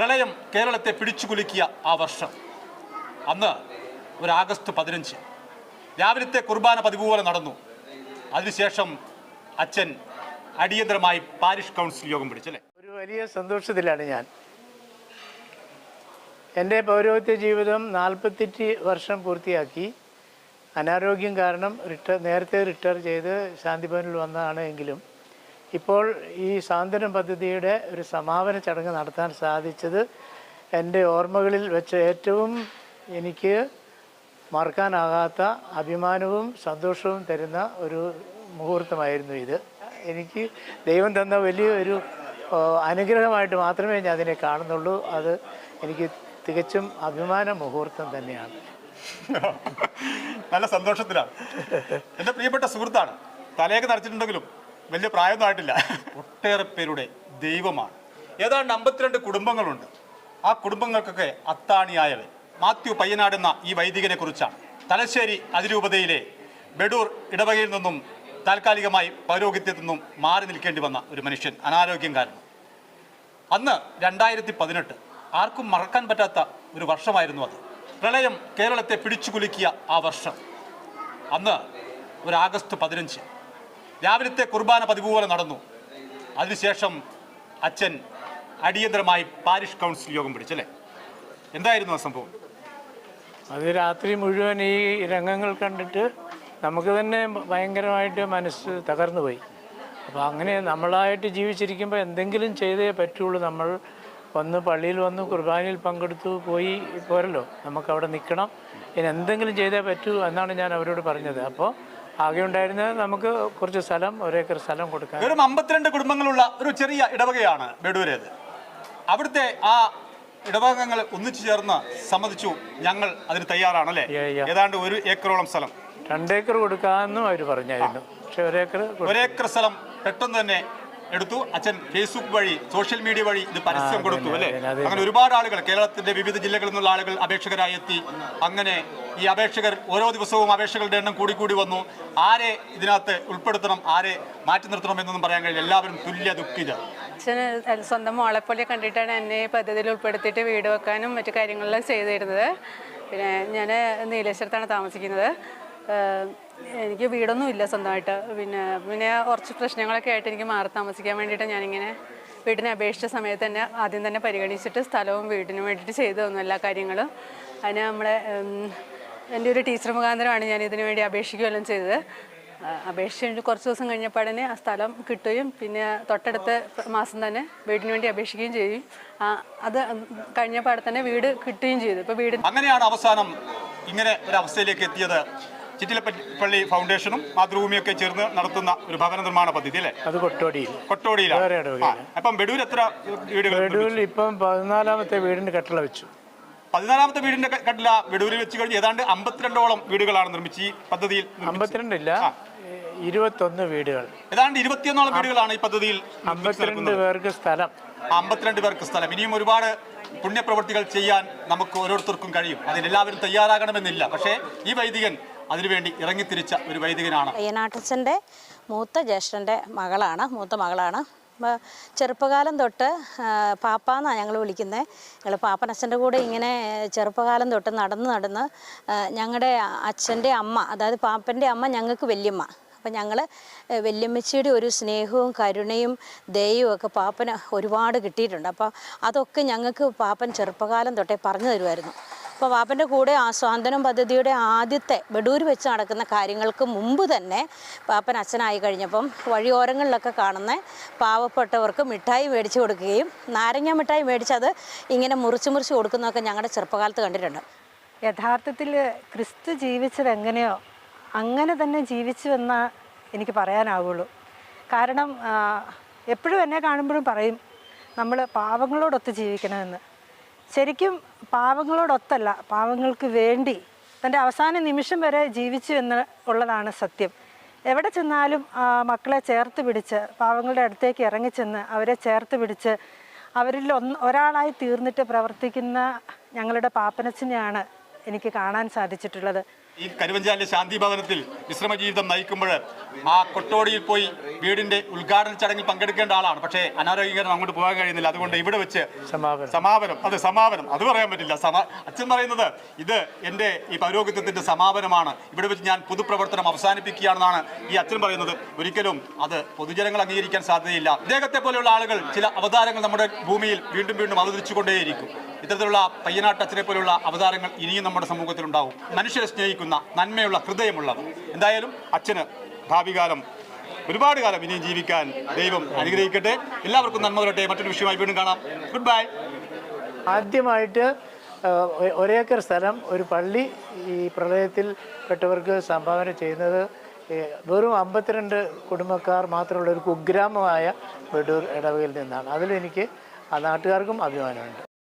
പ്രളയം കേരളത്തെ പിടിച്ചുകുലുക്കിയ ആ വർഷം. അന്ന് ഒരു ആഗസ്റ്റ് പതിനഞ്ച്. രാവിലത്തെ കുർബാന പതിവ് പോലെ നടന്നു. അതിനുശേഷം അച്ഛൻ അടിയന്തരമായി പാരിഷ് കൗൺസിൽ യോഗം പിടിച്ചല്ലേ? ഒരു വലിയ സന്തോഷത്തിലാണ് ഞാൻ. എന്റെ പൗരോഹിത്യ ജീവിതം നാൽപ്പത്തെട്ട് വർഷം പൂർത്തിയാക്കി. അനാരോഗ്യം കാരണം റിട്ടയർ നേരത്തെ റിട്ടയർ ചെയ്ത് ശാന്തിഭവനിൽ വന്നതാണ് എങ്കിലും ഇപ്പോൾ ഈ സാന്ത്വനം പദ്ധതിയുടെ ഒരു സമാപന ചടങ്ങ് നടത്താൻ സാധിച്ചത് എന്റെ ഓർമ്മകളിൽ വെച്ച് ഏറ്റവും എനിക്ക് മറക്കാനാകാത്ത അഭിമാനവും സന്തോഷവും തരുന്ന ഒരു മുഹൂർത്തമായിരുന്നു ഇത്. എനിക്ക് ദൈവം തന്ന വലിയൊരു അനുഗ്രഹമായിട്ട് മാത്രമേ ഞാൻ അതിനെ കാണുന്നുള്ളൂ. അത് എനിക്ക് തികച്ചും അഭിമാന മുഹൂർത്തം തന്നെയാണ്. നല്ല സന്തോഷത്തിലാണ്. എന്റെ പ്രിയപ്പെട്ട സുഹൃത്താണ്. തലയൊക്കെ നരച്ചിട്ടുണ്ടെങ്കിലും വലിയ പ്രായമൊന്നും ആയിട്ടില്ല. ഒട്ടേറെ പേരുടെ ദൈവമാണ്. ഏതാണ്ട് അമ്പത്തിരണ്ട് കുടുംബങ്ങളുണ്ട്. ആ കുടുംബങ്ങൾക്കൊക്കെ അത്താണിയായവൻ മാത്യു പയ്യനാട് എന്ന ഈ വൈദികനെ കുറിച്ചാണ്. തലശ്ശേരി അതിരൂപതയിലെ ബെഡൂർ ഇടവകയിൽ നിന്നും താൽക്കാലികമായി പൗരോഹിത്യത്തിൽ നിന്നും മാറി നിൽക്കേണ്ടി വന്ന ഒരു മനുഷ്യൻ അനാരോഗ്യം കാരണം. അന്ന് രണ്ടായിരത്തി പതിനെട്ട് ആർക്കും മറക്കാൻ പറ്റാത്ത ഒരു വർഷമായിരുന്നു അത്. പ്രളയം കേരളത്തെ പിടിച്ചു കുലുക്കിയ ആ വർഷം. അന്ന് ഒരു ആഗസ്റ്റ് പതിനഞ്ച് രാവിലത്തെ കുർബാന പതിവ് പോലെ നടന്നു. അതിനുശേഷം അച്ഛൻ അടിയന്തരമായി പാരിഷ് കൗൺസിൽ യോഗം പിടിച്ചല്ലേ എന്തായിരുന്നു ആ സംഭവം? അത് രാത്രി മുഴുവൻ ഈ രംഗങ്ങൾ കണ്ടിട്ട് നമുക്ക് തന്നെ ഭയങ്കരമായിട്ട് മനസ്സ് തകർന്നു പോയി. അപ്പോൾ അങ്ങനെ നമ്മളായിട്ട് ജീവിച്ചിരിക്കുമ്പോൾ എന്തെങ്കിലും ചെയ്തേ പറ്റുള്ളൂ. നമ്മൾ വന്ന് പള്ളിയിൽ വന്ന് കുർബാനയിൽ പങ്കെടുത്തു പോയി പോരല്ലോ. നമുക്ക് അവിടെ നിൽക്കണം. ഇനി എന്തെങ്കിലും ചെയ്തേ പറ്റൂ എന്നാണ് ഞാൻ അവരോട് പറഞ്ഞത്. അപ്പോൾ ആകെ ഉണ്ടായിരുന്നത് നമുക്ക് കുറച്ച് സ്ഥലം ഒരേക്കർ സ്ഥലം കൊടുക്കാൻ. വെറും അമ്പത്തിരണ്ട് കുടുംബങ്ങളുള്ള ഒരു ചെറിയ ഇടവകയാണ് ബെഡൂരേത് അവിടുത്തെ ആ ഇടവകങ്ങൾ ഒന്നിച്ചു ചേർന്ന് സമ്മതിച്ചു ഞങ്ങൾ അതിന് തയ്യാറാണല്ലേ? Yeah, yeah. ഏതാണ്ട് ഒരു ഏക്കറോളം സ്ഥലം. രണ്ടേക്കർ കൊടുക്കാമെന്നും അവർ പറഞ്ഞായിരുന്നു. പക്ഷെ ഒരേക്കർ ഒരേക്കർ സ്ഥലം പെട്ടെന്ന് തന്നെ എടുത്തു. അച്ഛൻ ഫേസ്ബുക്ക് വഴി സോഷ്യൽ മീഡിയ വഴി ഇത് പരസ്യം കൊടുത്തു അല്ലേ. അങ്ങനെ ഒരുപാട് ആളുകൾ കേരളത്തിന്റെ വിവിധ ജില്ലകളിൽ നിന്നുള്ള ആളുകൾ അപേക്ഷകരായി എത്തി. അങ്ങനെ ഈ അപേക്ഷകർ ഓരോ ദിവസവും അപേക്ഷകളുടെ എണ്ണം കൂടി കൂടി വന്നു. ആരെ ഇതിനകത്ത് ഉൾപ്പെടുത്തണം ആരെ മാറ്റി നിർത്തണം എന്നൊന്നും പറയാൻ കഴിയില്ല. എല്ലാവരും തുല്യ ദുഃഖിത. അച്ഛന് സ്വന്തം മോളെപ്പോലെ കണ്ടിട്ടാണ് എന്നെ ഈ പദ്ധതിയിൽ ഉൾപ്പെടുത്തിയിട്ട് വീട് വെക്കാനും മറ്റു കാര്യങ്ങളെല്ലാം ചെയ്തിരുന്നത്. പിന്നെ ഞാൻ നീലേശ്വരത്താണ് താമസിക്കുന്നത്. എനിക്ക് വീടൊന്നും ഇല്ല സ്വന്തമായിട്ട്. പിന്നെ പിന്നെ കുറച്ച് പ്രശ്നങ്ങളൊക്കെ ആയിട്ട് എനിക്ക് മാറി താമസിക്കാൻ വേണ്ടിയിട്ട് ഞാനിങ്ങനെ വീടിനെ അപേക്ഷിച്ച സമയത്ത് തന്നെ ആദ്യം തന്നെ പരിഗണിച്ചിട്ട് സ്ഥലവും വീടിനും വേണ്ടിയിട്ട് ചെയ്തു തന്നു എല്ലാ കാര്യങ്ങളും. അതിന് നമ്മളെ എന്റെ ഒരു ടീച്ചർ മുഖാന്തരമാണ് ഞാൻ ഇതിനു വേണ്ടി അപേക്ഷിക്കുകയെല്ലാം ചെയ്തത്. കഴിഞ്ഞ് കുറച്ച് ദിവസം കഴിഞ്ഞപ്പോഴേ ആ സ്ഥലം കിട്ടുകയും പിന്നെ തൊട്ടടുത്ത മാസം തന്നെ വീടിന് വേണ്ടി അപേക്ഷിക്കുകയും ചെയ്യും. അത് കഴിഞ്ഞപ്പാടെ തന്നെ വീട് കിട്ടുകയും ചെയ്തു. ഇപ്പോൾ വീട് അങ്ങനെയാണ് അവസാനം ഇങ്ങനെ ഒരു അവസ്ഥയിലേക്ക് എത്തിയത്. ചിറ്റിലപ്പള്ളി ഫൗണ്ടേഷനും മാതൃഭൂമിയൊക്കെ ചേർന്ന് നടത്തുന്ന ഒരു ഭവന നിർമ്മാണ പദ്ധതി അല്ലേ? അത് കൊട്ടോടിയിൽ. കൊട്ടോടിയിലാണ് അപ്പം ബെഡൂർ എത്ര വീടുകൾ ഇപ്പം പതിനാലാമത്തെ വീടിന്റെ കട്ടള വെച്ചു. പതിനാലാമത്തെ വീടിന്റെ കട്ടില വെടൂരിൽ വെച്ച് കഴിഞ്ഞ് ഏതാണ്ട് അമ്പത്തിരണ്ടോളം വീടുകളാണ് നിർമ്മിച്ച് ഈ പദ്ധതിയിൽ. അമ്പത്തിരണ്ടില്ല. ഇരുപത്തൊന്ന് വീടുകൾ. ഏതാണ്ട് ഇരുപത്തിയൊന്നോളം വീടുകളാണ് ഈ പദ്ധതിയിൽ അമ്പത്തിരണ്ട് പേർക്ക് സ്ഥലം. അമ്പത്തിരണ്ട് പേർക്ക് സ്ഥലം. ഇനിയും ഒരുപാട് പുണ്യപ്രവൃത്തികൾ ചെയ്യാൻ നമുക്ക് ഓരോരുത്തർക്കും കഴിയും. അതിനെല്ലാവരും തയ്യാറാകണമെന്നില്ല. പക്ഷേ ഈ വൈദികൻ അതിനുവേണ്ടി ഇറങ്ങിത്തിരിച്ച ഒരു വൈദികനാണ്. അയ്യനാട്ടച്ഛന്റെ മൂത്ത ജ്യേഷ്ഠന്റെ മകളാണ് മൂത്ത മകളാണ്. ചെറുപ്പകാലം തൊട്ട് പാപ്പ പാപ്പാന്നാണ് ഞങ്ങൾ വിളിക്കുന്നത് ഞങ്ങൾ പാപ്പനച്ഛന്റെ കൂടെ ഇങ്ങനെ ചെറുപ്പകാലം തൊട്ട് നടന്ന് നടന്ന് ഞങ്ങളുടെ അച്ഛന്റെ അമ്മ അതായത് പാപ്പന്റെ അമ്മ ഞങ്ങൾക്ക് വല്യമ്മ. അപ്പം ഞങ്ങൾ വല്യമ്മച്ചിയുടെ ഒരു സ്നേഹവും കരുണയും ദയവും ഒക്കെ പാപ്പന് ഒരുപാട് കിട്ടിയിട്ടുണ്ട്. അപ്പോൾ അതൊക്കെ ഞങ്ങൾക്ക് പാപ്പൻ ചെറുപ്പകാലം തൊട്ടേ പറഞ്ഞു തരുമായിരുന്നു അപ്പോൾ വാപ്പന്റെ കൂടെ ആ സ്വാതന്ത്ര്യം പദ്ധതിയുടെ ആദ്യത്തെ ബഡൂർ വെച്ച് നടക്കുന്ന കാര്യങ്ങൾക്ക് മുമ്പ് തന്നെ പാപ്പൻ അച്ഛനായി കഴിഞ്ഞപ്പം വഴിയോരങ്ങളിലൊക്കെ കാണുന്ന പാവപ്പെട്ടവർക്ക് മിഠായി മേടിച്ച് കൊടുക്കുകയും നാരങ്ങ മിഠായി മേടിച്ചത് ഇങ്ങനെ മുറിച്ച് മുറിച്ച് കൊടുക്കുന്നതൊക്കെ ഞങ്ങളുടെ ചെറുപ്പകാലത്ത് കണ്ടിട്ടുണ്ട്. യഥാർത്ഥത്തിൽ ക്രിസ്തു ജീവിച്ചത് എങ്ങനെയോ അങ്ങനെ തന്നെ ജീവിച്ചു എന്ന് എനിക്ക് പറയാനാവുള്ളൂ. കാരണം എപ്പോഴും എന്നെ കാണുമ്പോഴും പറയും നമ്മൾ പാവങ്ങളോടൊത്ത് ജീവിക്കണമെന്ന്. ശരിക്കും പാവങ്ങളോടൊത്തല്ല പാവങ്ങൾക്ക് വേണ്ടി തന്റെ അവസാന നിമിഷം വരെ ജീവിച്ചു എന്ന് ഉള്ളതാണ് സത്യം. എവിടെ ചെന്നാലും മക്കളെ ചേർത്ത് പിടിച്ച് പാവങ്ങളുടെ അടുത്തേക്ക് ഇറങ്ങിച്ചെന്ന് അവരെ ചേർത്ത് പിടിച്ച് അവരിൽ ഒന്ന് ഒരാളായി തീർന്നിട്ട് പ്രവർത്തിക്കുന്ന ഞങ്ങളുടെ പാപ്പനച്ചനെയാണ് എനിക്ക് കാണാൻ സാധിച്ചിട്ടുള്ളത്. ഈ കരുവഞ്ചാലിലെ ശാന്തി ഭവനത്തിൽ വിശ്രമ ജീവിതം നയിക്കുമ്പോൾ ആ കൊട്ടോടിയിൽ പോയി വീടിന്റെ ഉദ്ഘാടന ചടങ്ങിൽ പങ്കെടുക്കേണ്ട ആളാണ്. പക്ഷേ അനാരോഗ്യകരം അങ്ങോട്ട് പോകാൻ കഴിയുന്നില്ല. അതുകൊണ്ട് ഇവിടെ വെച്ച് സമാപനം. അത് അതെ സമാപനം. അത് പറയാൻ പറ്റില്ല. അച്ഛൻ പറയുന്നത് ഇത് എന്റെ ഈ പൗരോഹിത്യത്തിന്റെ സമാപനമാണ്. ഇവിടെ വെച്ച് ഞാൻ പൊതുപ്രവർത്തനം അവസാനിപ്പിക്കുകയാണെന്നാണ് ഈ അച്ഛൻ പറയുന്നത്. ഒരിക്കലും അത് പൊതുജനങ്ങൾ അംഗീകരിക്കാൻ സാധ്യതയില്ല. അദ്ദേഹത്തെ പോലെയുള്ള ആളുകൾ ചില അവതാരങ്ങൾ നമ്മുടെ ഭൂമിയിൽ വീണ്ടും വീണ്ടും അവതരിച്ചുകൊണ്ടേയിരിക്കും. ഇത്തരത്തിലുള്ള പയ്യനാട്ട് അച്ഛനെ പോലുള്ള അവതാരങ്ങൾ ഇനിയും നമ്മുടെ സമൂഹത്തിൽ ഉണ്ടാവും മനുഷ്യരെ സ്നേഹിക്കുന്ന നന്മയുള്ള ഹൃദയമുള്ളവർ. എന്തായാലും അച്ഛന് ഭാവികാലം ഒരുപാട് കാലം ഇനിയും ജീവിക്കാൻ ദൈവം അനുഗ്രഹിക്കട്ടെ. എല്ലാവർക്കും നന്മ വരട്ടെ. മറ്റൊരു വിഷയമായി വീണ്ടും കാണാം. ഗുഡ് ബൈ ആദ്യമായിട്ട് ഒരേക്കർ സ്ഥലം ഒരു പള്ളി ഈ പ്രളയത്തിൽ പെട്ടവർക്ക് സംഭാവന ചെയ്യുന്നത് വെറും അമ്പത്തിരണ്ട് കുടുംബക്കാർ മാത്രമുള്ള ഒരു കുഗ്രാമമായ വെടൂർ ഇടവകയിൽ നിന്നാണ്. അതിലെനിക്ക് ആ നാട്ടുകാർക്കും അഭിമാനമുണ്ട്.